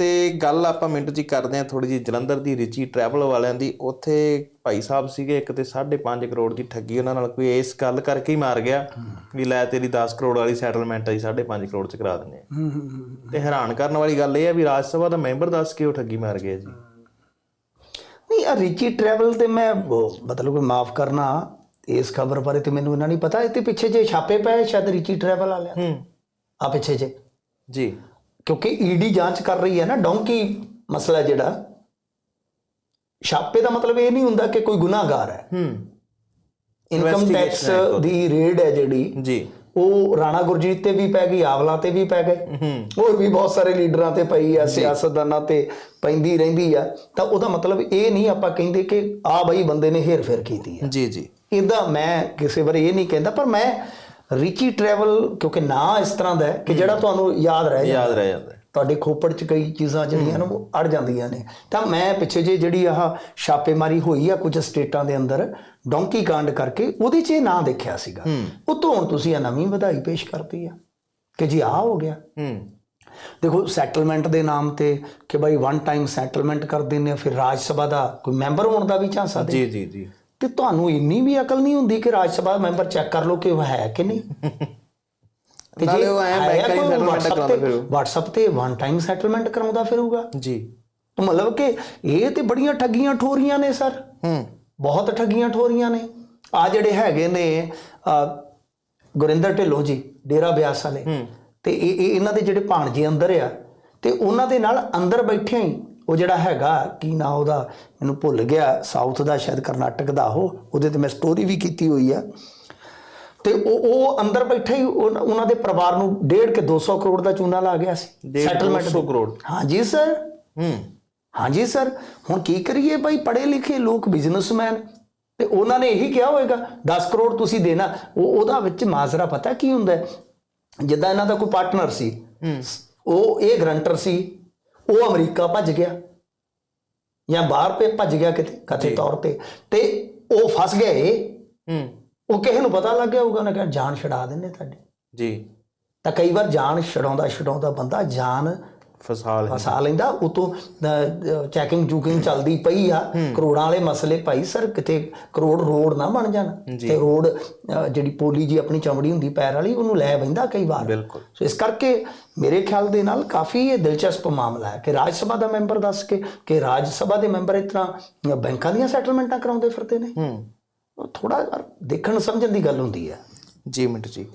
ਤੇ ਗੱਲ ਆਪਾਂ ਮਿੰਟ 'ਚ ਹੀ ਕਰਦੇ ਆ ਥੋੜੀ ਜਿਹੀ ਜਲੰਧਰ ਦੀ ਰਿਚੀ ਟਰੈਵਲ ਵਾਲਿਆਂ ਦੀ। ਉੱਥੇ ਭਾਈ ਸਾਹਿਬ ਸੀਗੇ ਇੱਕ ਤੇ 5.5 ਕਰੋੜ ਦੀ ਠੱਗੀ ਉਹਨਾਂ ਨਾਲ ਕੋਈ ਇਸ ਗੱਲ ਕਰਕੇ ਹੀ ਮਾਰ ਗਿਆ ਵੀ ਲੈ ਤੇਰੀ 10 ਕਰੋੜ ਵਾਲੀ ਸੈਟਲਮੈਂਟ ਆਈ 5.5 ਕਰੋੜ 'ਚ ਕਰਾ ਦਿੰਦੇ ਆ। ਤੇ ਹੈਰਾਨ ਕਰਨ ਵਾਲੀ ਗੱਲ ਇਹ ਆ ਵੀ ਰਾਜ ਸਭਾ ਦਾ ਮੈਂਬਰ ਦੱਸ ਕੇ ਉਹ ਠੱਗੀ ਮਾਰ ਗਿਆ ਜੀ। ਨਹੀਂ ਆ ਰਿਚੀ ਟਰੈਵਲ ਤੇ ਮੈਂ ਮਤਲਬ ਕਿ ਮਾਫ ਕਰਨਾ ਇਸ ਖਬਰ ਬਾਰੇ ਤੇ ਮੈਨੂੰ ਇਹਨਾਂ ਨਹੀਂ ਪਤਾ ਇਹ ਤੇ ਪਿੱਛੇ ਜੇ ਛਾਪੇ ਪਏ ਸ਼ਾਇਦ ਰਿਚੀ ਟਰੈਵਲ ਵਾਲਿਆਂ ਹੂੰ। ਆ ਪਿੱਛੇ ਜੇ। ਜੀ। ਕਿਉਂਕਿ ਈਡੀ ਜਾਂਚ ਕਰ ਰਹੀ ਹੈ ਨਾ ਡੋਂਕੀ ਮਸਲਾ ਜਿਹੜਾ। ਛਾਪੇ ਦਾ ਮਤਲਬ ਇਹ ਨਹੀਂ ਹੁੰਦਾ ਕਿ ਕੋਈ ਗੁਨਾਹਗਾਰ ਹੈ। ਹੂੰ। ਇਨਕਮ ਟੈਕਸ ਦੀ ਰੇਡ ਹੈ ਜਿਹੜੀ। ਜੀ। ਉਹ ਰਾਣਾ ਗੁਰਜੀਤ ਤੇ ਵੀ ਪੈ ਗਈ ਆਵਲਾ ਤੇ ਵੀ ਪੈ ਗਏ। ਹੋਰ ਵੀ ਬਹੁਤ ਸਾਰੇ ਲੀਡਰਾਂ ਤੇ ਪਈ ਆ ਸਿਆਸਤਦਾਨਾਂ ਤੇ ਪੈਂਦੀ ਰਹਿੰਦੀ ਆ। ਤਾਂ ਉਹਦਾ ਮਤਲਬ ਇਹ ਨਹੀਂ ਆਪਾਂ ਕਹਿੰਦੇ ਕਿ ਆ ਬਈ ਬੰਦੇ ਨੇ ਹੇਰ ਫੇਰ ਕੀਤੀ ਆ। ਜੀ ਜੀ। ਇਹਦਾ ਮੈਂ ਕਿਸੇ ਬਾਰੇ ਇਹ ਨਹੀਂ ਕਹਿੰਦਾ ਪਰ ਮੈਂ ਰਿਚੀ ਟਰੈਵਲ ਕਿਉਂਕਿ ਨਾਂ ਇਸ ਤਰ੍ਹਾਂ ਦਾ ਹੈ ਕਿ ਜਿਹੜਾ ਤੁਹਾਨੂੰ ਯਾਦ ਰਹਿ ਜਾਂਦਾ। ਯਾਦ ਰਹਿ ਜਾਂਦਾ। ਤੁਹਾਡੇ ਖੋਪੜ 'ਚ ਕਈ ਚੀਜ਼ਾਂ ਜਿਹੜੀਆਂ ਨੇ ਉਹ ਅੜ ਜਾਂਦੀਆਂ ਨੇ। ਤਾਂ ਮੈਂ ਪਿੱਛੇ ਜੇ ਜਿਹੜੀ ਆਹ ਛਾਪੇਮਾਰੀ ਹੋਈ ਆ ਕੁਝ ਸਟੇਟਾਂ ਦੇ ਅੰਦਰ ਡੋਂਕੀ ਕਾਂਡ ਕਰਕੇ ਉਹਦੇ 'ਚ ਇਹ ਨਾਂ ਦੇਖਿਆ ਸੀਗਾ। ਉਹ ਤੋਂ ਹੁਣ ਤੁਸੀਂ ਇਹ ਨਵੀਂ ਵਧਾਈ ਪੇਸ਼ ਕਰਤੀ ਆ ਕਿ ਜੀ ਆ ਹੋ ਗਿਆ। ਹੂੰ। ਦੇਖੋ ਸੈਟਲਮੈਂਟ ਦੇ ਨਾਮ ਤੇ ਕਿ ਭਾਈ ਵਨ ਟਾਈਮ ਸੈਟਲਮੈਂਟ ਕਰ ਆ ਫਿਰ ਰਾਜ ਸਭਾ ਦਾ ਕੋਈ ਮੈਂਬਰ ਹੋਣ ਦਾ ਵੀ ਝਾਂਸਾ ਦੇ ਜੀ ਜੀ ਜੀ। ਤੇ ਤੁਹਾਨੂੰ ਇੰਨੀ ਵੀ ਅਕਲ ਨਹੀਂ ਹੁੰਦੀ ਕਿ ਰਾਜ ਸਭਾ ਮੈਂਬਰ ਚੈੱਕ ਕਰ ਲਓ ਕਿ ਉਹ ਹੈ ਕਿ ਨਹੀਂ? ਤੇ ਨਾਲੇ ਉਹ ਹੈ ਬੈਂਕਾਂ ਦੀ WhatsApp ਕਰਾਉਂਦਾ ਤੇ- ਫਿਰੂ। WhatsApp ਤੇ ਵਨ ਟਾਈਮ ਸੈਟਲਮੈਂਟ ਕਰਾਉਂਦਾ ਫਿਰੂਗਾ ਜੀ। ਤਾਂ ਮਤਲਬ ਕਿ ਇਹ ਤੇ ਬੜੀਆਂ ਠੱਗੀਆਂ ਠੋਰੀਆਂ ਨੇ ਸਰ। ਹੂੰ। ਬਹੁਤ ਠੱਗੀਆਂ ਠੋਰੀਆਂ ਨੇ। ਆ ਜਿਹੜੇ ਹੈਗੇ ਨੇ ਗੁਰਿੰਦਰ ਢਿੱਲੋਂ ਜੀ ਡੇਰਾ ਬਿਆਸ ਵਾਲੇ। ਤੇ ਇਹ ਇਹ ਇਹਨਾਂ ਦੇ ਜਿਹੜੇ ਭਾਣਜੇ ਅੰਦਰ ਆ ਤੇ ਉਹਨਾਂ ਦੇ ਨਾਲ ਅੰਦਰ ਬੈਠਿਆਂ ਹੀ ਉਹ ਜਿਹੜਾ ਹੈਗਾ ਕੀ ਨਾ ਉਹਦਾ ਮੈਨੂੰ ਭੁੱਲ ਗਿਆ ਸਾਊਥ ਦਾ ਸ਼ਾਇਦ ਕਰਨਾਟਕ ਦਾ ਉਹ ਉਹਦੇ ਤੇ ਮੈਂ ਸਟੋਰੀ ਵੀ ਕੀਤੀ ਹੋਈ ਆ। ਤੇ ਉਹ ਉਹ ਅੰਦਰ ਬੈਠੇ ਹੀ ਉਹ- ਉਹਨਾਂ ਦੇ ਪਰਿਵਾਰ ਨੂੰ ਡੇਢ ਕੇ 200 ਕਰੋੜ ਦਾ ਚੂਨਾ ਲਾ ਗਿਆ ਸੀ। ਡੇਢ 200 ਕਰੋੜ। ਹਾਂਜੀ ਸਰ ਹੂੰ। ਹਾਂਜੀ ਸਰ ਹੁਣ ਕੀ ਕਰੀਏ ਭਾਈ ਪੜ੍ਹੇ ਲਿਖੇ ਲੋਕ ਬਿਜ਼ਨਸਮੈਨ ਤੇ ਉਹਨਾਂ ਨੇ ਇਹੀ ਕਿਹਾ ਹੋਵੇਗਾ 10 ਕਰੋੜ ਤੁਸੀਂ ਦੇਣਾ। ਉਹ ਉਹਦਾ ਵਿੱਚ ਮਾਜ਼ਰਾ ਪਤਾ ਕੀ ਹੁੰਦਾ? ਜਿੱਦਾਂ ਇਹਨਾਂ ਦਾ ਕੋਈ ਪਾਰਟਨਰ ਸੀ ਉਹ ਇਹ ਗਰੰਟਰ ਸੀ ਉਹ ਅਮਰੀਕਾ ਭੱਜ ਗਿਆ। ਜਾਂ ਬਾਹਰ ਪੇ ਭੱਜ ਗਿਆ ਕਿਤੇ ਕਥੇ ਤੌਰ ਤੇ। ਤੇ ਉਹ ਫਸ ਗਏ। ਹੂੰ। ਉਹ ਕਿਸੇ ਨੂੰ ਪਤਾ ਲੱਗ ਗਿਆ ਹੋਊਗਾ ਉਹਨੇ ਕਿਹਾ ਜਾਨ ਛਡਾ ਦਿੰਨੇ ਤੁਹਾਡੇ। ਜੀ। ਤਾਂ ਕਈ ਵਾਰ ਜਾਨ ਛਡਾਉਂਦਾ ਛਡਾਉਂਦਾ ਬੰਦਾ ਜਾਨ ਫਸਾ ਲੈ ਫਸਾ ਲੈਂਦਾ ਉਤੋਂ ਚੈਕਿੰਗ ਚੂਕਿੰਗ ਚੱਲਦੀ ਪਈ ਆ। ਕਰੋੜਾਂ ਵਾਲੇ ਮਸਲੇ ਭਾਈ ਸਰ ਕਿਤੇ ਕਰੋੜ ਰੋਡ ਨਾ ਬਣ ਜਾਣ। ਤੇ ਰੋਡ ਜਿਹੜੀ ਪੋਲੀ ਜੀ ਆਪਣੀ ਚਮੜੀ ਹੁੰਦੀ ਪੈਰ ਵਾਲੀ ਉਹਨੂੰ ਲੈ ਬੈਂਦਾ ਕਈ ਵਾਰ। ਬਿਲਕੁਲ। ਸੋ ਇਸ ਕਰਕੇ ਮੇਰੇ ਖਿਆਲ ਦੇ ਨਾਲ ਕਾਫੀ ਇਹ ਦਿਲਚਸਪ ਮਾਮਲਾ ਹੈ ਕਿ ਰਾਜ ਸਭਾ ਦਾ ਮੈਂਬਰ ਦੱਸ ਕੇ ਕਿ ਰਾਜ ਸਭਾ ਦੇ ਮੈਂਬਰ ਤਰ੍ਹਾਂ ਬੈਂਕਾਂ ਦੀਆਂ ਸੈਟਲਮੈਂਟਾਂ ਕਰਾਉਂਦੇ ਫਿਰਦੇ ਨੇ। ਹੂੰ। ਥੋੜਾ ਦੇਖਣ ਸਮਝਣ ਦੀ ਗੱਲ ਹੁੰਦੀ ਹੈ। ਜੀ ਮਿੰਟ ਜੀ।